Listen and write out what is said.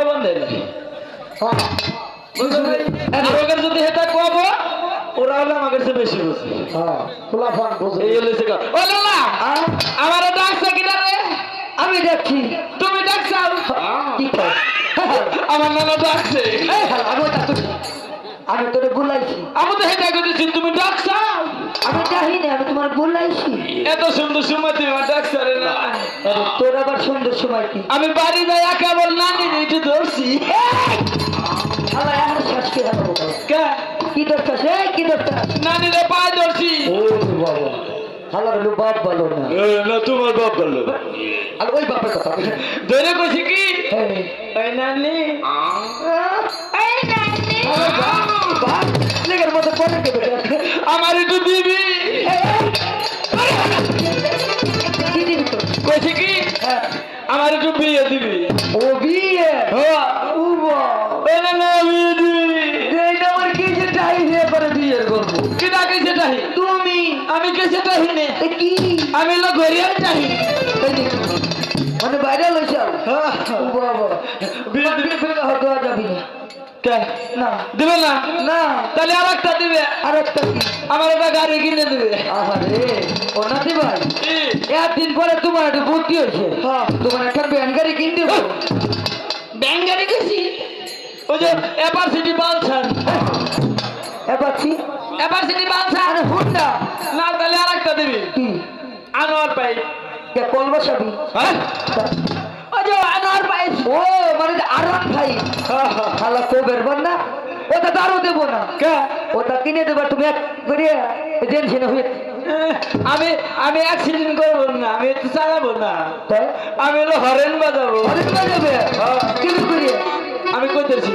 জবান দেয় না আমাকে যদি হেটা কব ওরা হলে আমার কাছে বেশি বুঝে। হ্যাঁ আমার ডাকছে কিনা রে? আমি দেখছি তুমি ডাকছাও আমার নানা ডাকছে। আমি তো তোরে বুলাইছি আমি তো হেটা করতেছি তুমি ডাকছাও আমি যাই না আমি তোমার বুলাইছি এত সুন্দর সময় তুমি আমার ডাকছ না আরে সুন্দর সময় কি? আমি বাড়ি যাই কেবল নানি একটু ধরছি। আমার এখন দেবো কে? কি দরকার সে কি দরকার নানিরে পায়ে ধরছি। ও বাবা। হালার হলো বাপ ভালো না। না তোমার বাপ বলল আর ওই বাপের কথা ধরে কইছি কি? হ্যাঁ। ওই নানি। এই নানি। বাপ, লেগের মতো পরে দেবে। আমার একটু দিবি। এই, এই। কি তো? কইছি কি? হ্যাঁ। আমার একটু বিয়ে দিবি ও বিয়ে হ্যাঁ ও বাবা। ওই না না বিয়ে দিবি এইটা আমার কি যে চাই বিয়ে করে বিয়ে করব কি ডাকে সেটাই তুমি আমি কে সেটাই নে এ কি আমি লোক ঘরিয়া চাই এই যে, মানে বাইরে লইছ হ্যাঁ। ও বাবা বিয়ে দিবি ফেলে হয়তো আর না। না। দিবে না? না। তাহলে আর একটা দিবে। আর একটা কি? আমার একটা গাড়ি কিনে দিবে। আরে ও ভাই। কি? একদিন পরে তোমার একটা বুদ্ধি হয়েছে। হ্যাঁ। তোমার একটা ব্যান গাড়ি কিনতে দেবো। ব্যাংক গাড়ি গেছি ওই যে এপার সিটি বালছান এবার কি? এপার সিটি বালছান আরে হুন্ডা। না তাহলে আর একটা দিবি আনোয়ার পাই। কে কল বসাবি হ্যাঁ। ভাই। খালা কবের না ওটা দারো দেব না। ওটা কিনে দেবা তুমি এক করিয়া টেনশনে হয়ে আমি আমি অ্যাক্সিডেন্ট করব না আমি একটু চালাবো না। আমি হলো হরেন বাজাবো। হরেন বাজাবে? হ্যাঁ। কিন্তু করিয়া আমি কইতেছি।